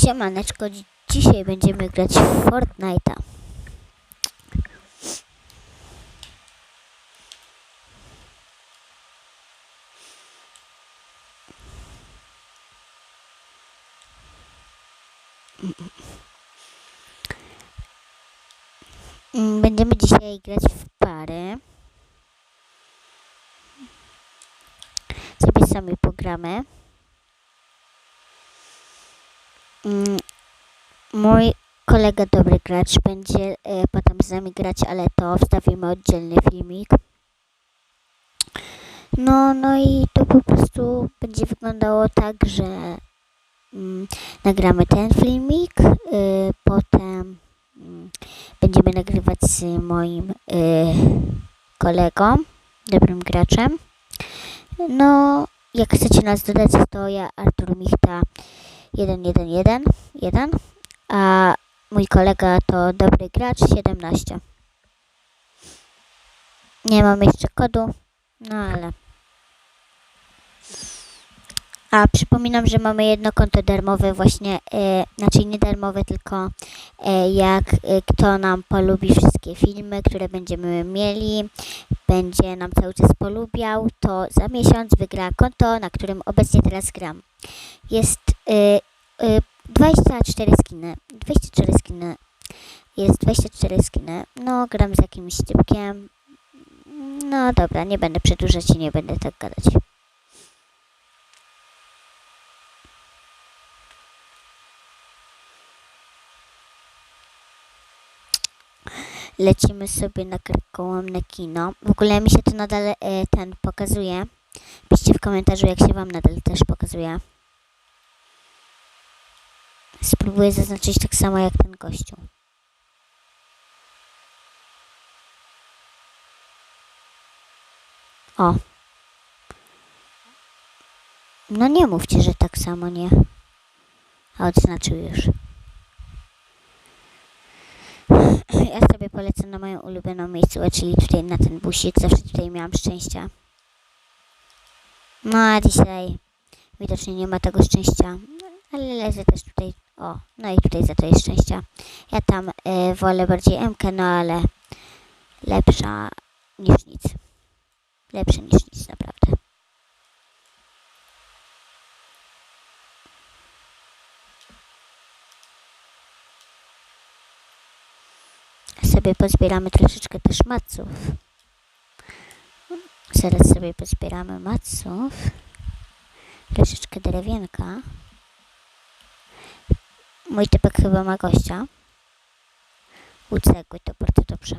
Siemaneczko, dzi- dzisiaj będziemy grać w Fortnite'a. Mm, Będziemy dzisiaj grać w pary. Sobie sami pogramy. Mm, Mój kolega dobry gracz będzie e, potem z nami grać, ale to wstawimy oddzielny filmik. No, no i to po prostu będzie wyglądało tak, że mm, nagramy ten filmik, y, potem mm, będziemy nagrywać z moim y, kolegą, dobrym graczem. No, jak chcecie nas dodać, to ja Artur Michta 111 1, a mój kolega to dobry gracz 17. Nie mam jeszcze kodu, no ale. A przypominam, że mamy jedno konto darmowe, właśnie, e, znaczy nie darmowe, tylko e, jak e, kto nam polubi wszystkie filmy, które będziemy mieli, będzie nam cały czas polubiał, to za miesiąc wygra konto, na którym obecnie teraz gram. Jest e, y, 24 skiny. 24 skiny. Jest 24 skiny. No, gram z jakimś typkiem. No dobra, nie będę przedłużać i nie będę tak gadać. Lecimy sobie na karkołomne kino. W ogóle mi się to nadal e, ten pokazuje. Piszcie w komentarzu, jak się wam nadal też pokazuje. Spróbuję zaznaczyć tak samo jak ten gościu. O. No nie mówcie, że tak samo nie. A odznaczył już. Ja sobie polecę na moją ulubioną miejscówkę, czyli tutaj na ten busik. Zawsze tutaj miałam szczęścia. No a dzisiaj widocznie nie ma tego szczęścia. Ale leżę też tutaj. O, no i tutaj za to jest szczęścia. Ja tam e, wolę bardziej MK, no ale lepsza niż nic. Lepsze niż nic, naprawdę. Sobie pozbieramy troszeczkę też maców. Zaraz sobie pozbieramy maców. Troszeczkę drewienka. Mój typek chyba ma gościa. U cegły to bardzo dobrze.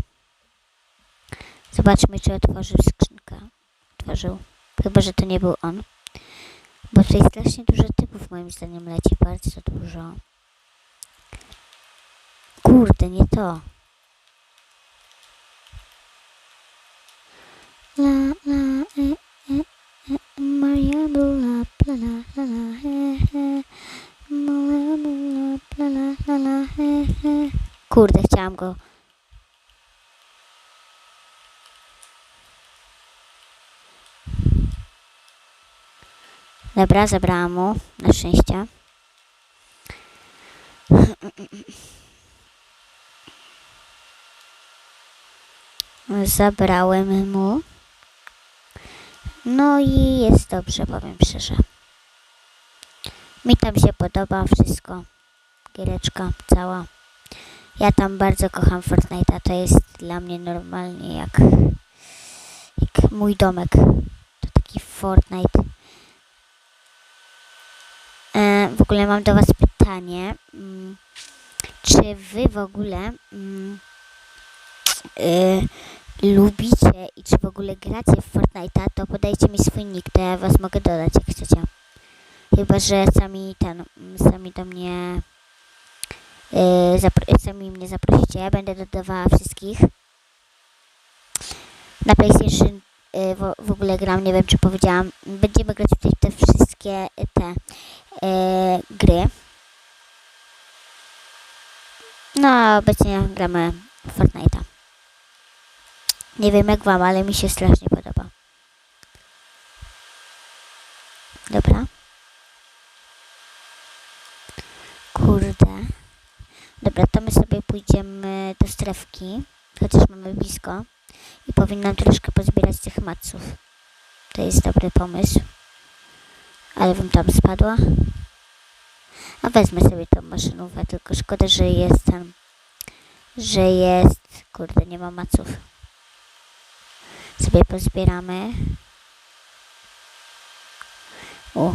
Zobaczmy, czy otworzył skrzynkę. Otworzył. Chyba, że to nie był on. Bo tutaj strasznie dużo typów moim zdaniem leci. Bardzo dużo. Kurde, nie to. La la e e e Maria bula la la la la he he Maria bula la la la la he he Kurde, chciałam go. Dobra, zabrałam mu, na szczęście. Zabrałem mu. No i jest dobrze, powiem szczerze. Mi tam się podoba wszystko. Giereczka cała. Ja tam bardzo kocham Fortnite'a. To jest dla mnie normalnie jak, jak mój domek. To taki Fortnite. E, w ogóle mam do Was pytanie. Mm, czy Wy w ogóle mm, y, lubicie i czy w ogóle gracie w Fortnite'a, to podajcie mi swój nick, to ja Was mogę dodać, jak chcecie. Chyba, że sami ten, sami do mnie, y, zapro- sami mnie zaprosicie. Ja będę dodawała wszystkich. Na PlayStation y, w, w ogóle gram, nie wiem czy powiedziałam. Będziemy grać tutaj te wszystkie te y, gry. No, obecnie gramy Fortnite'a. Nie wiem jak wam, ale mi się strasznie podoba. Dobra. Kurde. Dobra, to my sobie pójdziemy do strefki, chociaż mamy blisko. I powinnam troszkę pozbierać tych maców. To jest dobry pomysł. Ale bym tam spadła. A wezmę sobie tą maszynówkę, tylko szkoda, że jest tam, że jest, kurde, nie ma maców. Sobie pozbieramy. O.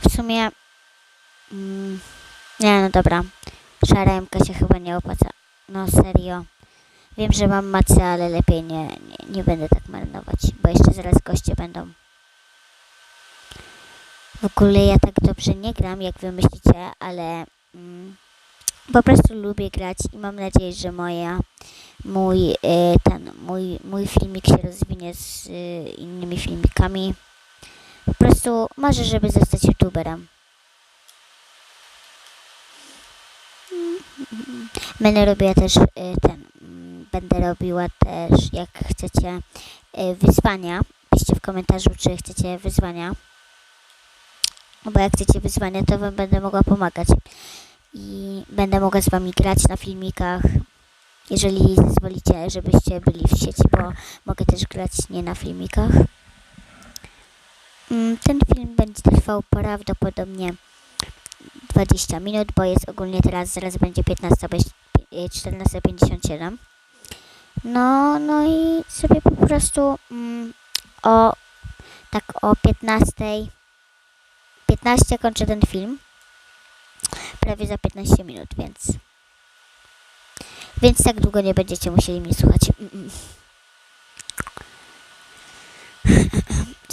W sumie. Mm, nie, no dobra. Szara MK się chyba nie opłaca. No serio. Wiem, że mam macę, ale lepiej nie, nie, nie będę tak marnować, bo jeszcze zaraz goście będą. W ogóle ja tak dobrze nie gram, jak wy myślicie, ale mm, po prostu lubię grać i mam nadzieję, że moja, mój, y, ten, mój, mój filmik się rozwinie z y, innymi filmikami. Po prostu marzę, żeby zostać youtuberem. Będę robiła też y, ten, mm, będę robiła też, jak chcecie, y, wyzwania. Piszcie w komentarzu, czy chcecie wyzwania. Bo jak chcecie wyzwania, to wam będę mogła pomagać. I będę mogła z wami grać na filmikach, jeżeli zezwolicie, żebyście byli w sieci, bo mogę też grać nie na filmikach. Mm, Ten film będzie trwał prawdopodobnie 20 minut, bo jest ogólnie teraz, zaraz będzie 15, bez- e, 14.57. No, no i sobie po prostu mm, o tak o 15, 15 kończę ten film. Prawie za 15 minut, więc więc tak długo nie będziecie musieli mnie słuchać. Mm, mm.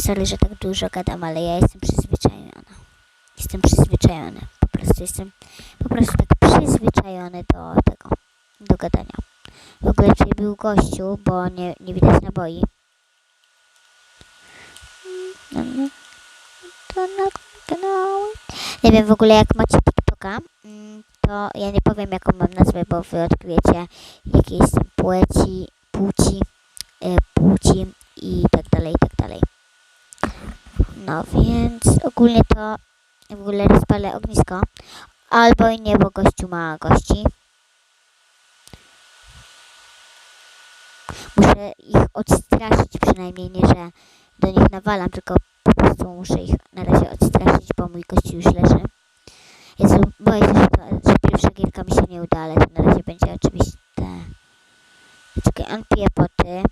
Sorry, że tak dużo gadam, ale ja jestem przyzwyczajona. Jestem przyzwyczajony. Po prostu jestem po prostu tak przyzwyczajony do tego, do gadania. W ogóle tutaj był gościu, bo nie, nie widać naboi. Nie wiem w ogóle jak macie TikToka, to ja nie powiem jaką mam nazwę, bo wy odkryjecie jakie jestem płci, płci, e, płci i tak dalej, i tak dalej. No więc ogólnie to w ogóle rozpalę ognisko. Albo i nie, bo gościu ma gości. Muszę ich odstraszyć przynajmniej, nie że do nich nawalam, tylko po prostu muszę ich na razie odstraszyć, bo mój gościu już leży. Jezu, boję się, że, że pierwsza gierka mi się nie uda, ale to na razie będzie oczywiście... Czekaj, on pije poty.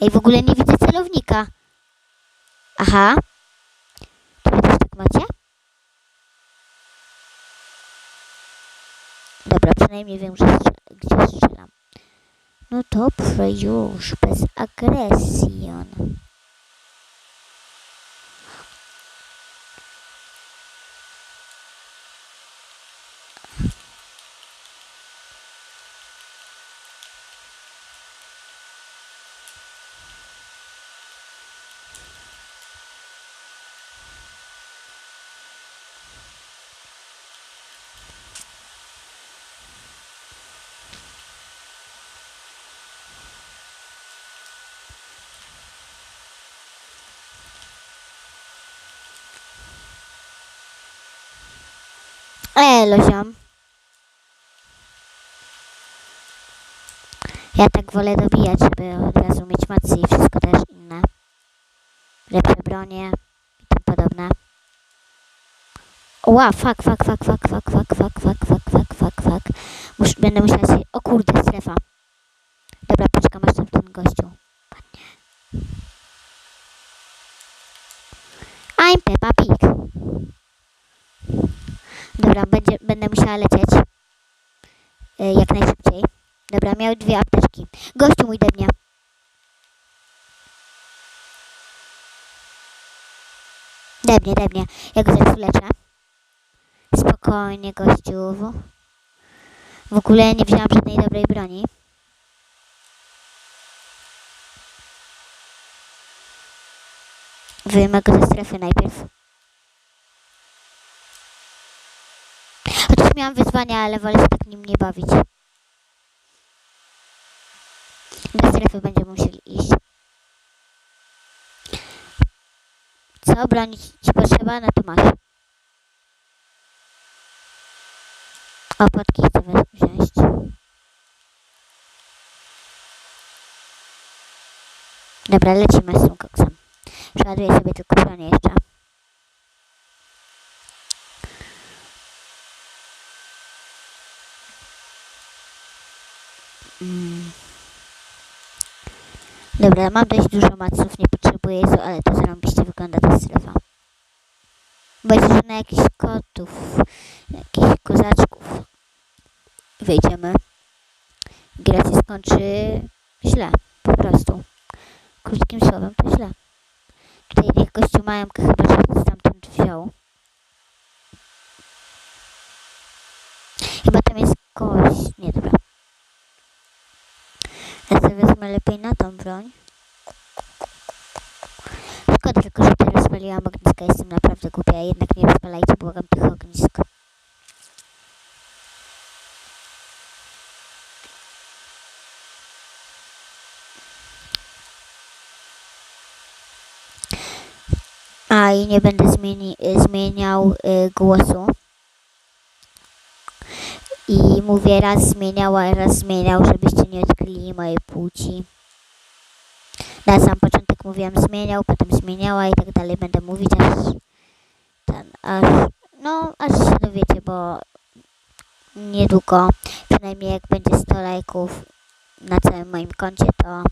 Ej, w ogóle nie widzę celownika. Aha. To wy też tak macie? Dobra, przynajmniej wiem, że strzel- gdzie strzelam. No dobrze, już, bez agresji. Elo, ziom. Ja tak wolę dobijać, żeby od razu mieć macy i wszystko też inne. Lepsze bronie i tym podobne. Ła, fuck, fuck, fuck, fuck, fuck, fuck, fuck, fuck, fuck, fuck, fuck, fuck. Będę musiała się... O kurde, strefa. Dobra, poczekam aż tam ten gościu. padnie. I'm Peppa Pig. Dobra, będzie, musiała lecieć. E, jak najszybciej. Dobra, miał dwie apteczki. Gościu mój debnie. Debnie, debnie. Ja go zaraz uleczę. Spokojnie, gościu. W ogóle nie wzięłam żadnej dobrej broni. Wyjmę ze strefy najpierw. Miałam wyzwania, ale wolę się tak nim nie bawić. Do strefy będziemy musieli iść. Co? Bronić ci potrzeba? No to masz. O, potki chcę wziąć. Dobra, lecimy z tym koksem. Przeładuję sobie tylko bronię jeszcze. Mm. Dobra, mam dość dużo maców, nie potrzebuję Jezu, ale to zarąbiście wygląda ta strefa. Bo jest na jakichś kotów, jakichś kozaczków wejdziemy. Gra się skończy źle, po prostu. Krótkim słowem to źle. Tutaj gościu mają chyba, że stamtąd wziął. Chyba tam jest kość. Nie, dobra. Wezmę lepiej na tą broń. Szkoda tylko, że teraz spaliłam ogniska. Jestem naprawdę głupia. Jednak nie rozpalajcie, błagam tych ognisk. A i nie będę zmieni, zmieniał y, głosu. I mówię raz zmieniała, raz zmieniał, żebyście nie odkryli mojej płci. Na sam początek mówiłam zmieniał, potem zmieniała i tak dalej będę mówić aż ten, aż, no, aż się dowiecie, bo niedługo, przynajmniej jak będzie 100 lajków na całym moim koncie, to,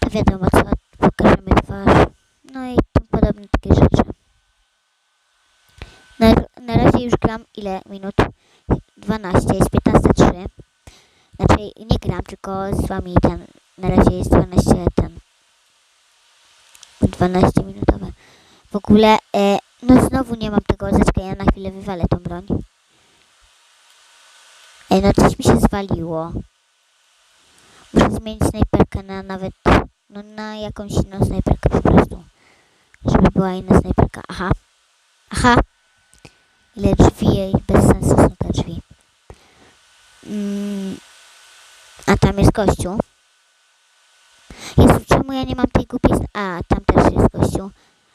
to wiadomo co, pokażemy twarz, no i tym podobne takie rzeczy. Na, na razie już gram ile minut? 12, jest 15.3. Znaczy nie gram, tylko z wami ten, na razie jest 12 ten, 12 minutowe. W ogóle, e, no znowu nie mam tego ozaczka, ja na chwilę wywalę tą broń. Ej, no coś mi się zwaliło. Muszę zmienić snajperkę na nawet, no na jakąś inną snajperkę po prostu. Żeby była inna snajperka. Aha. Aha. Ile drzwi i bez sensu są te drzwi. Mm. Tam jest gościu. Jezu, czemu ja nie mam tej głupiej... A, tam też jest gościu.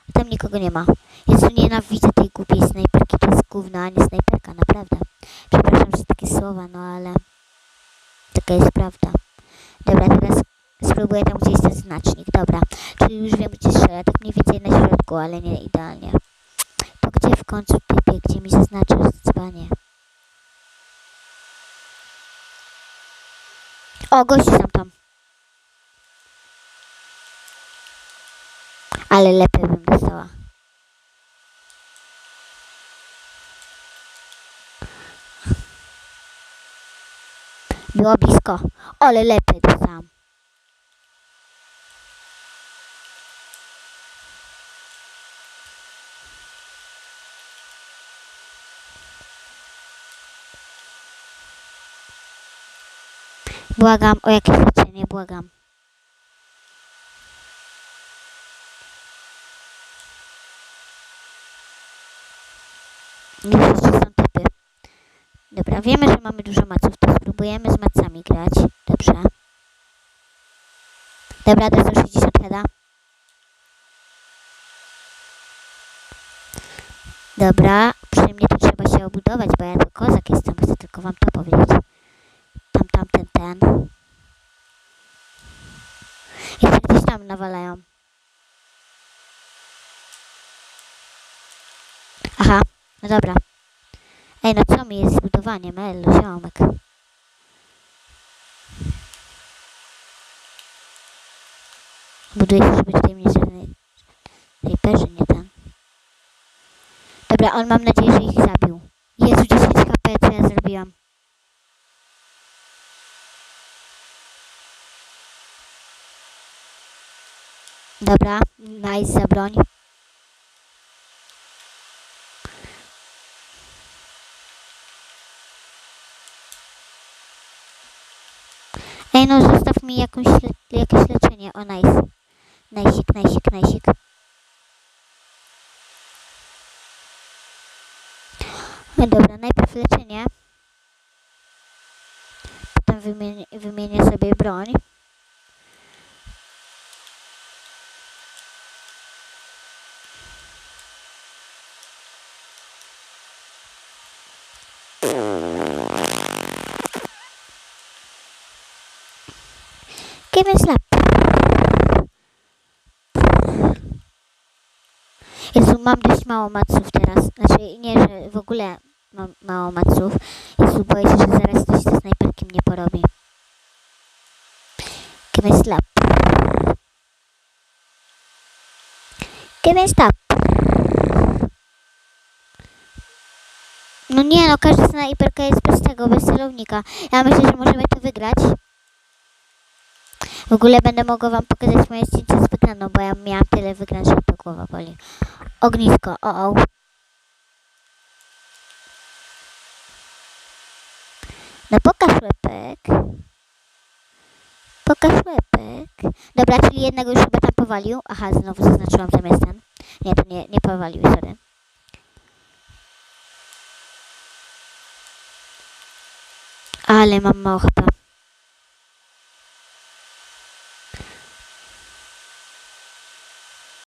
A tam nikogo nie ma. Jezu, nienawidzę tej głupiej snajperki. To jest gówno, a nie snajperka, naprawdę. Przepraszam, że takie słowa, no ale... Taka jest prawda. Dobra, teraz spróbuję tam gdzieś ten znacznik. Dobra, czyli już wiem, gdzie strzela. Tak mniej więcej na środku, ale nie idealnie. To gdzie w końcu typie, gdzie mi zaznaczysz dzbanie? O, gościu sam tam. Ale lepiej bym dostała. Było blisko. Ale lepiej dostałam. Błagam o jakieś leczenie, błagam. Już są typy. Dobra, wiemy, że mamy dużo maców, to spróbujemy z macami grać. Dobrze. Dobra, do 160 heada. Dobra, przy mnie to trzeba się obudować, bo ja to kozak jestem, chcę tylko wam to powiedzieć. Tam, tamten, ten. Jeszcze gdzieś tam nawalają. Aha, no dobra. Ej, no co mi jest z budowaniem? Ej, ziomek. Buduję się, żeby tutaj mnie żadnej snajperzy nie ten. Dobra, on mam nadzieję, że ich zabił. Jezu, 10 HP, co ja zrobiłam? Dobra, nice za broń. Ej, no zostaw mi jakąś, jakieś leczenie. O, nice. Najsik, najsik, najsik. No dobra, najpierw leczenie. Potem wymienię, wymienię sobie broń. Given slap. Jezu, mam dość mało maców teraz. Znaczy, nie, że w ogóle mam mało maców. Jezu, boję się, że zaraz ktoś ze snajperki mnie porobi. Given stop. No nie, no każda snajperka jest bez tego, bez celownika. Ja myślę, że możemy to wygrać. W ogóle będę mogła wam pokazać moje zdjęcie z wygraną, bo ja miałam tyle wygrań, że to głowa boli. Ognisko, o o. No pokaż łepek. Pokaż łepek. Dobra, czyli jednego już chyba tam powalił. Aha, znowu zaznaczyłam zamiast ten. Nie, to nie, nie powalił, sorry. Ale mam mało chyba.